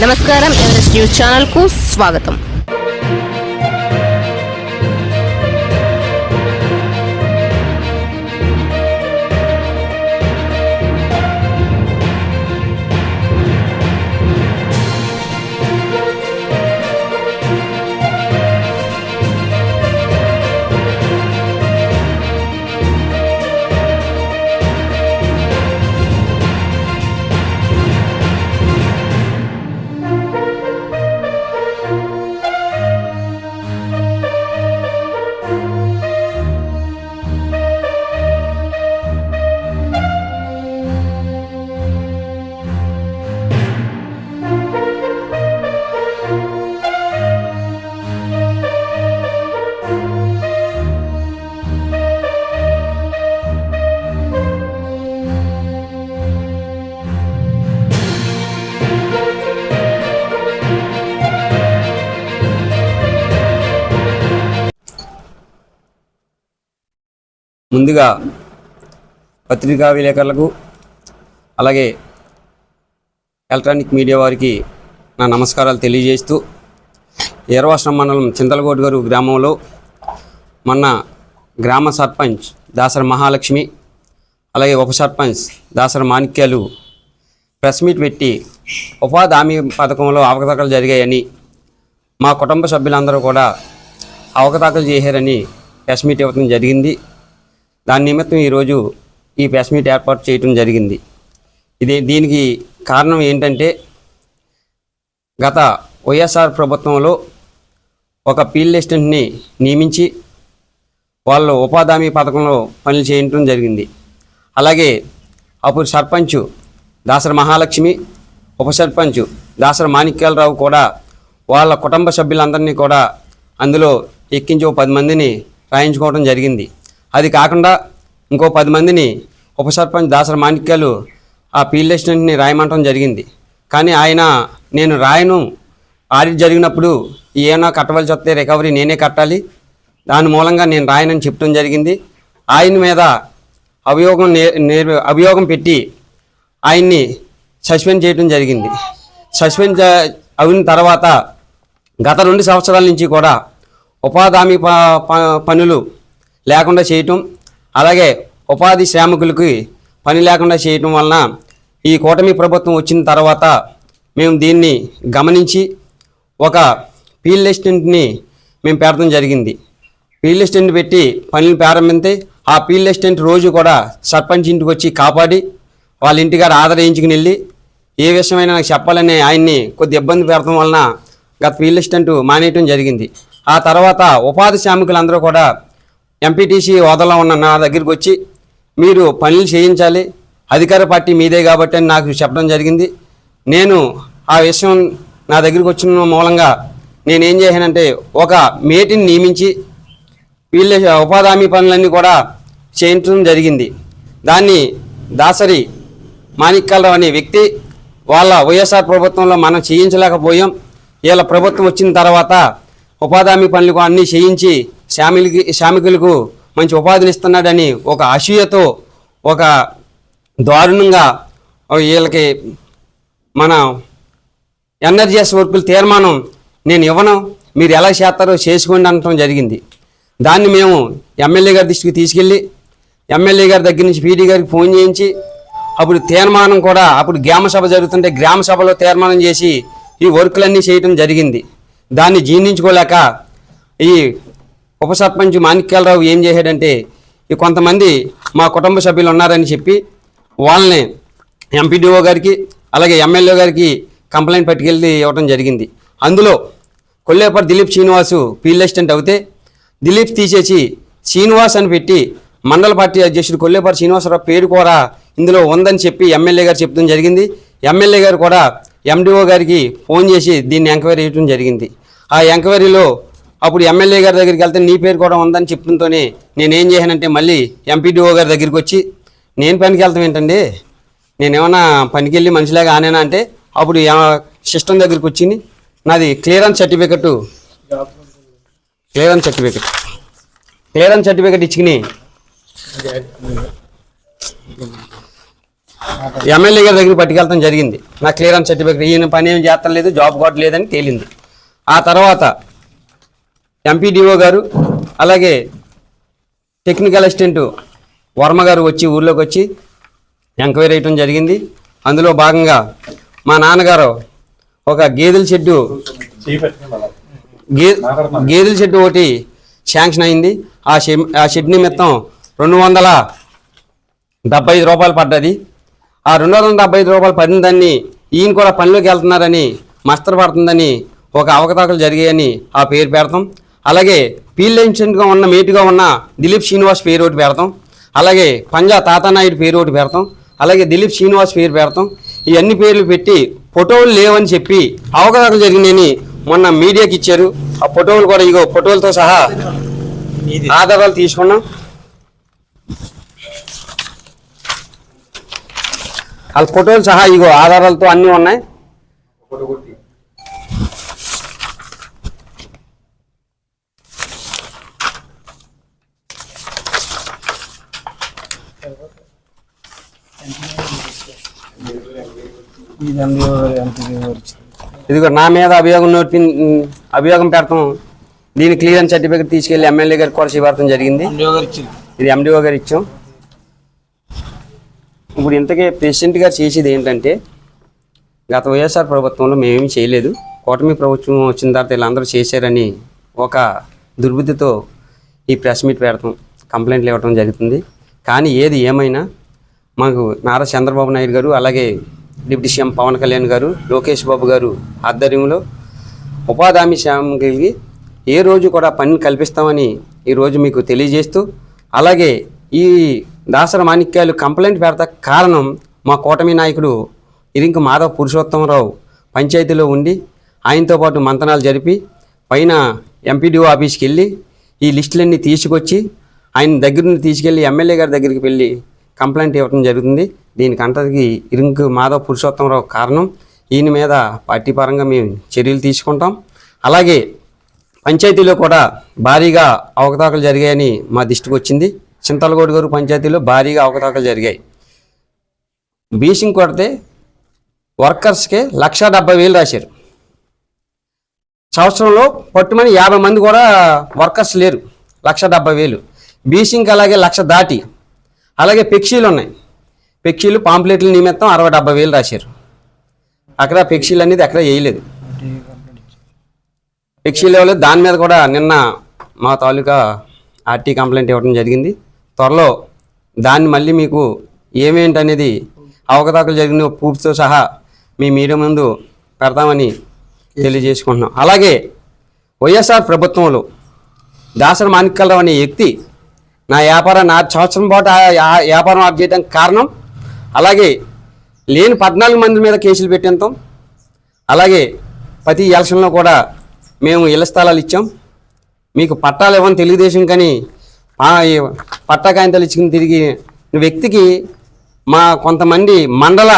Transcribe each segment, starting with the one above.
నమస్కారం Everest news ఛానల్కు స్వాగతం ముందుగా పత్రికా విలేకరులకు అలాగే ఎలక్ట్రానిక్ మీడియా వారికి నా నమస్కారాలు తెలియజేస్తూ ఎర్వాశ్రం మండలం చింతలకోట గారు గ్రామంలో మొన్న గ్రామ సర్పంచ్ దాసర మహాలక్ష్మి అలాగే ఉప సర్పంచ్ దాసర మాణిక్యాలు ప్రెస్ మీట్ పెట్టి ఉపాధి హామీ పథకంలో అవకతవకలు జరిగాయని మా కుటుంబ సభ్యులందరూ కూడా అవకతవకలు చేశారని ప్రెస్ మీట్ ఇవ్వడం జరిగింది. దాని నిమిత్తం ఈరోజు ఈ ప్రెస్ మీట్ ఏర్పాటు చేయటం జరిగింది. ఇది దీనికి కారణం ఏంటంటే గత వైఎస్ఆర్ ప్రభుత్వంలో ఒక ఫీల్డ్ అసిస్టెంట్ని నియమించి వాళ్ళు ఉపాధి పథకంలో పనులు చేయటం జరిగింది. అలాగే అప్పుడు సర్పంచ్ దాసర మహాలక్ష్మి ఉప సర్పంచ్ దాసర మాణిక్యాలరావు కూడా వాళ్ళ కుటుంబ సభ్యులందరినీ కూడా అందులో ఎక్కించి ఓ పది మందిని రాయించుకోవడం జరిగింది. అది కాకుండా ఇంకో పది మందిని ఉప సర్పంచ్ దాసర మాణిక్యాలు ఆ ఫీల్డ్ అసిస్టెంట్ని రాయమంటం జరిగింది. కానీ ఆయన నేను రాయను ఆడిట్ జరిగినప్పుడు ఏమైనా కట్టవలసి వస్తే రికవరీ నేనే కట్టాలి. దాని మూలంగా నేను రాయనని చెప్పడం జరిగింది. ఆయన మీద అభియోగం నే అభియోగం పెట్టి ఆయన్ని సస్పెండ్ చేయడం జరిగింది. సస్పెండ్ అయిన తర్వాత గత రెండు సంవత్సరాల నుంచి కూడా ఉపాధి హామీ ప ప- పనులు లేకుండా చేయటం అలాగే ఉపాధి శ్రామికులకి పని లేకుండా చేయటం వలన ఈ కూటమి ప్రభుత్వం వచ్చిన తర్వాత మేము దీన్ని గమనించి ఒక ఫీల్డ్ అసిస్టెంట్ని మేము పెట్టడం జరిగింది. ఫీల్డ్ అసిస్టెంట్ పెట్టి పనులు ప్రారంభిస్తే ఆ ఫీల్డ్ అసిస్టెంట్ రోజు కూడా సర్పంచ్ ఇంటికి వచ్చి కాపాడి వాళ్ళ ఇంటికాడ ఆదరించుకుని వెళ్ళి ఏ విషయమైనా నాకు చెప్పాలని ఆయన్ని కొద్ది ఇబ్బంది పెడతాం వలన గత ఫీల్డ్ అసిస్టెంట్ మానేయటం జరిగింది. ఆ తర్వాత ఉపాధి శ్రామికులందరూ కూడా ఎంపీటీసీ హోదాలో ఉన్న నా దగ్గరికి వచ్చి మీరు పనులు చేయించాలి. అధికార పార్టీ మీదే కాబట్టి అని నాకు చెప్పడం జరిగింది. నేను ఆ విషయం నా దగ్గరికి వచ్చిన మూలంగా నేనేం చేశానంటే ఒక మేటిని నియమించి వీళ్ళ ఉపాధి హామీ పనులన్నీ కూడా చేయించడం జరిగింది. దాన్ని దాసరి మాణిక్యాలరావు అనే వ్యక్తి వాళ్ళ వైఎస్ఆర్ ప్రభుత్వంలో మనం చేయించలేకపోయాం. వీళ్ళ ప్రభుత్వం వచ్చిన తర్వాత ఉపాధి హామీ పనులు అన్నీ చేయించి శ్రామికులకి శ్రామికులకు మంచి ఉపాధిని ఇస్తున్నాడని ఒక అసూయతో ఒక దారుణంగా వీళ్ళకి మన ఎన్ఆర్జీఎస్ వర్కుల తీర్మానం నేను ఇవ్వను మీరు ఎలా చేస్తారో చేసుకోండి అనటం జరిగింది. దాన్ని మేము ఎమ్మెల్యే గారి దృష్టికి తీసుకెళ్ళి ఎమ్మెల్యే గారి దగ్గర నుంచి పీడీ గారికి ఫోన్ చేయించి అప్పుడు తీర్మానం కూడా అప్పుడు గ్రామ సభ జరుగుతుంటే గ్రామ సభలో తీర్మానం చేసి ఈ వర్కులన్నీ చేయటం జరిగింది. దాన్ని జీర్ణించుకోలేక ఈ ఉప సర్పంచ్ మాణిక్యాలరావు ఏం చేశాడంటే ఈ కొంతమంది మా కుటుంబ సభ్యులు ఉన్నారని చెప్పి వాళ్ళని ఎంపీడీఓ గారికి అలాగే ఎమ్మెల్యే గారికి కంప్లైంట్ పట్టుకెళ్ళి ఇవ్వడం జరిగింది. అందులో కొల్లేపర్ దిలీప్ శ్రీనివాసు ఫీల్డ్ అసిస్టెంట్ అవుతే దిలీప్ తీసేసి శ్రీనివాస్ అని పెట్టి మండల పార్టీ అధ్యక్షుడు కొల్లేపల్లి శ్రీనివాసరావు పేరు కూడా ఇందులో ఉందని చెప్పి ఎమ్మెల్యే గారు చెప్పడం జరిగింది. ఎమ్మెల్యే గారు కూడా ఎండిఓ గారికి ఫోన్ చేసి దీన్ని ఎంక్వైరీ చేయడం జరిగింది. ఆ ఎంక్వైరీలో అప్పుడు ఎమ్మెల్యే గారి దగ్గరికి వెళ్తే నీ పేరు కూడా ఉందని చెప్పడంతోనే నేనేం చేశానంటే మళ్ళీ ఎంపీడీఓ గారి దగ్గరికి వచ్చి నేను పనికి వెళ్తాం ఏంటండి? నేనేమన్నా పనికి వెళ్ళి మనిషిలాగా ఆనేనా? అంటే అప్పుడు సిస్టమ్ దగ్గరికి వచ్చింది. నాది clearance certificate. Clearance certificate. Clearance certificate ఇచ్చుకుని MLA గారి దగ్గరికి పట్టుకెళ్ళడం జరిగింది. నా క్లియరెన్స్ సర్టిఫికెట్ ఈయన పని ఏం చేస్తాం లేదు జాబ్ కూడా లేదని తేలింది. ఆ తర్వాత ఎంపీడీఓ గారు అలాగే టెక్నికల్ అసిస్టెంట్ వర్మ గారు వచ్చి ఊర్లోకి వచ్చి ఎంక్వైరీ వేయటం జరిగింది. అందులో భాగంగా మా నాన్నగారు ఒక గేదెల షెడ్డు గే గేదెల షెడ్డు ఒకటి శాంక్షన్ అయింది. ఆ షెడ్ ఆ షెడ్ నిమిత్తం రెండు వందల డెబ్బై ఐదు రూపాయలు పడ్డది. ఆ రెండు వందల డెబ్బై ఐదు రూపాయలు పడిన దాన్ని ఈయన కూడా పనిలోకి వెళ్తున్నారని మస్తరు పడుతుందని ఒక అవకతవకలు జరిగాయని ఆ పేరు పెడతాం. అలాగే ఫీల్డ్ ఏజెంట్గా ఉన్న మేటుగా ఉన్న దిలీప్ శ్రీనివాస్ పేరు ఒకటి పెడతాం. అలాగే పంజా తాతానాయుడు పేరు ఒకటి పెడతాం. అలాగే దిలీప్ శ్రీనివాస్ పేరు పెడతాం. ఇవన్నీ పేర్లు పెట్టి ఫోటోలు లేవని చెప్పి అవకతవకలు జరిగినాయని మొన్న మీడియాకి ఇచ్చారు. ఆ ఫోటోలు కూడా ఇగో ఫోటోలతో సహా ఆధారాలు తీసుకున్నాం. వాళ్ళ ఫోటోలు సహా ఇగో ఆధారాలతో అన్నీ ఉన్నాయి ఇది ఎంపీఓ గారు ఎంపీఓ గారు ఇచ్చింది. ఇదిగో నా మీద అభియోగం నోటి అభియోగం పెడతాం. దీని క్లియరెన్స్ సర్టిఫికేట్ తీసుకెళ్ళి ఎమ్మెల్యే గారికి కూడా శివార్థం జరిగింది. ఇది ఎండిఓ గారు ఇచ్చాం. ఇప్పుడు ఇంతకీ ప్రెసిడెంట్ గారు చేసేది ఏంటంటే గత వైఎస్ఆర్ ప్రభుత్వంలో మేమేమీ చేయలేదు. కూటమి ప్రభుత్వం వచ్చిన తర్వాత వీళ్ళందరూ చేశారని ఒక దుర్బుద్ధితో ఈ ప్రెస్ మీట్ పెడతాం. కంప్లైంట్లు ఇవ్వడం జరుగుతుంది. కానీ ఏది ఏమైనా మాకు నారా చంద్రబాబు నాయుడు గారు అలాగే డిప్యూటీ సీఎం పవన్ కళ్యాణ్ గారు లోకేష్ బాబు గారు ఆధ్వర్యంలో ఉపాధి హామీ ఏ రోజు కూడా పని కల్పిస్తామని ఈరోజు మీకు తెలియజేస్తూ అలాగే ఈ దాసర మాణిక్యాలు కంప్లైంట్ పెడతా కారణం మా కూటమి నాయకుడు ఇరింక మాధవ్ పురుషోత్తమరావు పంచాయతీలో ఉండి ఆయనతో పాటు మంతనాలు జరిపి పైన ఎంపీడీఓ ఆఫీస్కి వెళ్ళి ఈ లిస్టులన్నీ తీసుకొచ్చి ఆయన దగ్గర నుండి తీసుకెళ్ళి ఎమ్మెల్యే గారి దగ్గరికి వెళ్ళి కంప్లైంట్ ఇవ్వడం జరుగుతుంది. దీనికి అంతటికి ఇరింక్ మాధవ్ పురుషోత్తమరావు కారణం. ఈయన మీద పార్టీ పరంగా మేము చర్యలు తీసుకుంటాం. అలాగే పంచాయతీలో కూడా భారీగా అవకతవకలు జరిగాయని మా దృష్టికి వచ్చింది. చింతలగూడు గారు పంచాయతీలో భారీగా అవకతవకలు జరిగాయి. బీసింగ్ కొడితే వర్కర్స్కి లక్ష డెబ్బై వేలు రాశారు. సంవత్సరంలో పట్టుమని యాభై మంది కూడా వర్కర్స్ లేరు. లక్ష డెబ్బై వేలు. బీసింగ్ అలాగే లక్ష దాటి అలాగే పెక్షీలు ఉన్నాయి. పెక్షీలు పాంప్లెట్ల నిమిత్తం అరవై డెబ్బై వేలు రాశారు. అక్కడ పెక్షీలు అనేది అక్కడ వేయలేదు. పెక్షీలు ఇవ్వలేదు దాని మీద కూడా నిన్న మా తాలూకా ఆర్టీ కంప్లైంట్ ఇవ్వడం జరిగింది. త్వరలో దాన్ని మళ్ళీ మీకు ఏమేంటి అనేది అవకతవకలు జరిగిన పూర్తితో సహా మీ మీడియా ముందు పెడతామని తెలియజేసుకుంటున్నాం. అలాగే వైఎస్ఆర్ ప్రభుత్వంలో దాసరి మాణిక్యాలరావు అనే వ్యక్తి నా వ్యాపారం నా సంవత్సరం పాటు ఆ వ్యాపారం ఆఫ్ చేయడానికి కారణం. అలాగే లేని పద్నాలుగు మంది మీద కేసులు పెట్టేంతాం అలాగే ప్రతి ఎలక్షన్లో కూడా మేము ఇళ్ళ స్థలాలు ఇచ్చాం. మీకు పట్టాలు ఇవ్వని తెలుగుదేశం కానీ ఆ పట్టా కాగితాలు ఇచ్చిన తిరిగి వ్యక్తికి మా కొంతమంది మండల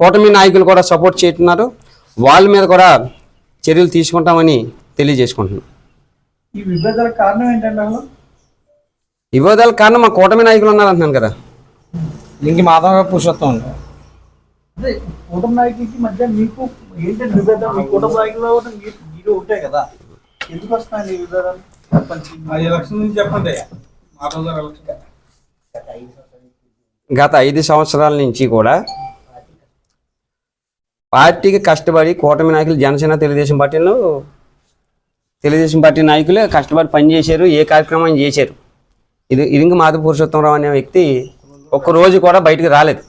కూటమి నాయకులు కూడా సపోర్ట్ చేస్తున్నారు. వాళ్ళ మీద కూడా చర్యలు తీసుకుంటామని తెలియజేసుకుంటున్నాం. ఈ విభేదాలకు కారణం ఏంటంటే వివాదాల కారణం మా కూటమి నాయకులు ఉన్నారు అంటున్నాను కదా. ఇంక మాధవ గారు పురుషోత్తం ఉంది అదే కూటమి నాయకులకి మధ్య మీకు ఏంటంటే విభేదం? మీ కూటమి నాయకులు మీరు మీరు ఉంటాయి కదా. ఎందుకు వస్తున్నాయి ఈ విభేదాలు? చెప్పండి. అది ఎలక్షన్ నుంచి చెప్పండి మాధవ్ గారు ఎలక్షన్ గత ఐదు సంవత్సరాల నుంచి కూడా పార్టీకి కష్టపడి కూటమి నాయకులు జనసేన తెలుగుదేశం పార్టీలో తెలుగుదేశం పార్టీ నాయకులు కష్టపడి పనిచేశారు ఏ కార్యక్రమం చేశారు. ఇది ఇరింగ మాధవ పురుషోత్తమరావు అనే వ్యక్తి ఒక్క రోజు కూడా బయటికి రాలేదు.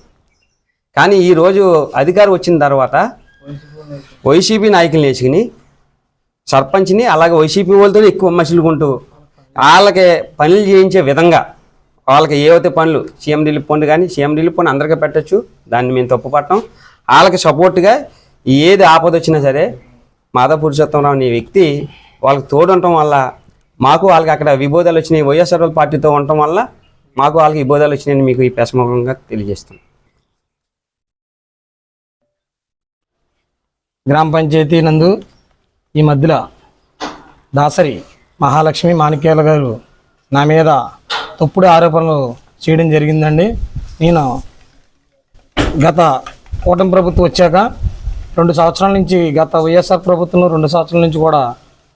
కానీ ఈ రోజు అధికారం వచ్చిన తర్వాత వైసీపీ నాయకులు వేసుకుని సర్పంచ్ని అలాగే వైసీపీ వాళ్ళతో ఎక్కువ మసులుకుంటూ వాళ్ళకి పనులు చేయించే విధంగా వాళ్ళకి ఏవైతే పనులు సీఎం రిలీఫ్ ఫండ్ కానీ సీఎం రిలీఫ్ ఫండ్ అందరికీ పెట్టచ్చు. దాన్ని మేము తప్పుపట్టం. వాళ్ళకి సపోర్ట్గా ఏది ఆపద వచ్చినా సరే మాధవ పురుషోత్తమరావు అనే వ్యక్తి వాళ్ళకి తోడు ఉండటం వల్ల మాకు వాళ్ళకి అక్కడ విభోదాలు వచ్చినాయి. వైఎస్ఆర్ పార్టీతో ఉండటం వల్ల మాకు వాళ్ళకి విభోదాలు వచ్చినాయని మీకు ఈ పెసముఖంగా తెలియజేస్తాను గ్రామ పంచాయతీ నందు ఈ మధ్యలో దాసరి మహాలక్ష్మి మాణిక్యాల గారు నా మీద తప్పుడు ఆరోపణలు చేయడం జరిగిందండి. నేను గత కూటమి ప్రభుత్వం వచ్చాక రెండు సంవత్సరాల నుంచి గత వైఎస్ఆర్ ప్రభుత్వం రెండు సంవత్సరాల నుంచి కూడా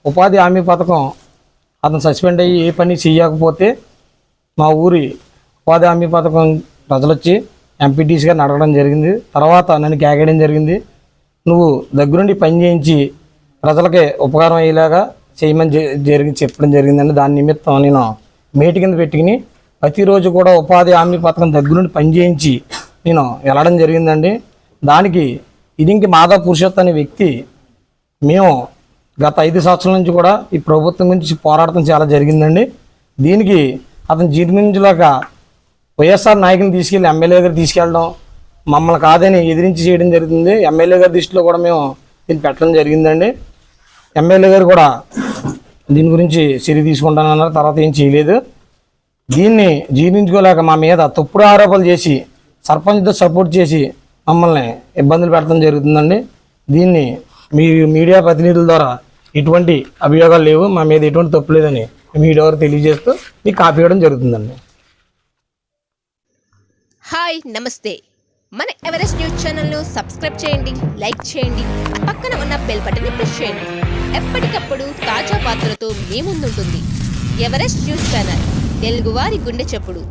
ఉపాధి హామీ పథకం అతను సస్పెండ్ అయ్యి ఏ పని చేయకపోతే మా ఊరి ఉపాధి హామీ పథకం ప్రజలు వచ్చి ఎంపీటీసీగా అడగడం జరిగింది. తర్వాత నన్ను కేకేయడం జరిగింది. నువ్వు దగ్గరుండి పని చేయించి ప్రజలకి ఉపకారం అయ్యేలాగా చేయమని జ- జరిగి చెప్పడం జరిగిందండి. దాని నిమిత్తం నేను మేటి కింద పెట్టుకుని ప్రతిరోజు కూడా ఉపాధి హామీ పథకం దగ్గరుండి పని చేయించి నేను వెళ్ళడం జరిగిందండి. దానికి ఇదింకి మాధవ పురుషోత్ అనే వ్యక్తి మేము గత ఐదు సంవత్సరాల నుంచి కూడా ఈ ప్రభుత్వం గురించి పోరాటం చాలా జరిగిందండి. దీనికి అతను జీర్ణించలేక వైఎస్ఆర్ నాయకుని తీసుకెళ్ళి ఎమ్మెల్యే గారు తీసుకెళ్ళడం మమ్మల్ని కాదని ఎదిరించి చేయడం జరుగుతుంది. ఎమ్మెల్యే గారి దృష్టిలో కూడా మేము దీన్ని పెట్టడం జరిగిందండి. ఎమ్మెల్యే గారు కూడా దీని గురించి చర్య తీసుకుంటానన్నారు తర్వాత ఏం చేయలేదు. దీన్ని జీర్ణించుకోలేక మా మీద తప్పుడు ఆరోపణలు చేసి సర్పంచ్తో సపోర్ట్ చేసి మమ్మల్ని ఇబ్బందులు పెట్టడం జరుగుతుందండి. దీన్ని మీ మీడియా ప్రతినిధుల ద్వారా ఎటువంటి అభియోగాలు లేవు మా మీద ఎటువంటి తప్పు లేదని మీడియా వారు తెలియజేస్తూ మీకు కాపీ ఇవ్వడం జరుగుతుందండి. హాయ్ నమస్తే. మన ఎవరెస్ట్ న్యూస్ ఛానల్ను సబ్స్క్రైబ్ చేయండి లైక్ చేయండి పక్కన ఉన్న బెల్ బటన్ని ప్రెస్ చేయండి. ఎప్పటికప్పుడు తాజా వార్తలతో మీ ముందుంటుంది ఎవరెస్ట్ న్యూస్ ఛానల్ తెలుగువారి గుండె చెప్పుడు.